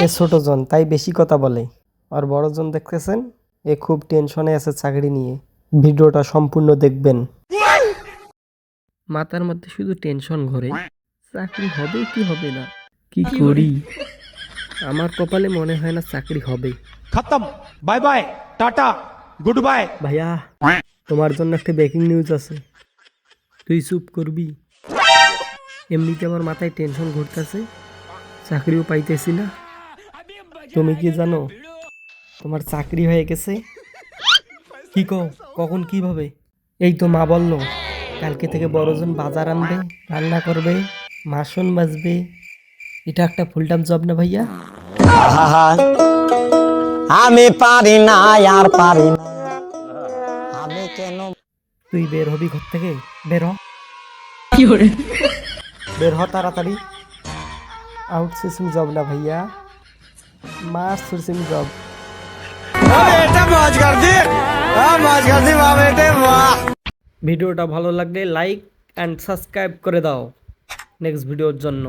এ ছোট জন তাই বেশি কথা বলে। আর বড় জন দেখতেছেন এ খুব টেনশনে আছে চাকরি নিয়ে। ভিডিওটা সম্পূর্ণ দেখবেন। মাথার মধ্যে শুধু টেনশন ঘরে চাকরি হবে কি হবে না? কি করি? আমার কপালে মনে হয় না চাকরি হবে। খতম bye bye tata good bye ভাইয়া তোমার জন্য একটা ব্রেকিং নিউজ আছে। তুই চুপ করবি। এমনিতে আমার মাথায় টেনশন ঘুরতেছে চাকরিও পাইতেছি না। তুমি কি জানো? তোমার চাকরি হয়ে গেছে। কি কও কখন কীভাবে? এই তো মা বলল কালকে থেকে বড়জন বাজার আনবে রান্না করবে মাসন বাজবে। এটা একটা ফুল টাইম জব না ভাইয়া? আমি পারি না আর পারি না। আমি কেন তুই বের হবি ঘর থেকে? বের হ। বের হ তাড়াতাড়ি। আউটসোর্সিং জব না ভাইয়া। Sourcing job. ভিডিওটা ভালো লাগলে লাইক অ্যান্ড সাবস্ক্রাইব করে দাও। নেক্সট ভিডিওর জন্য।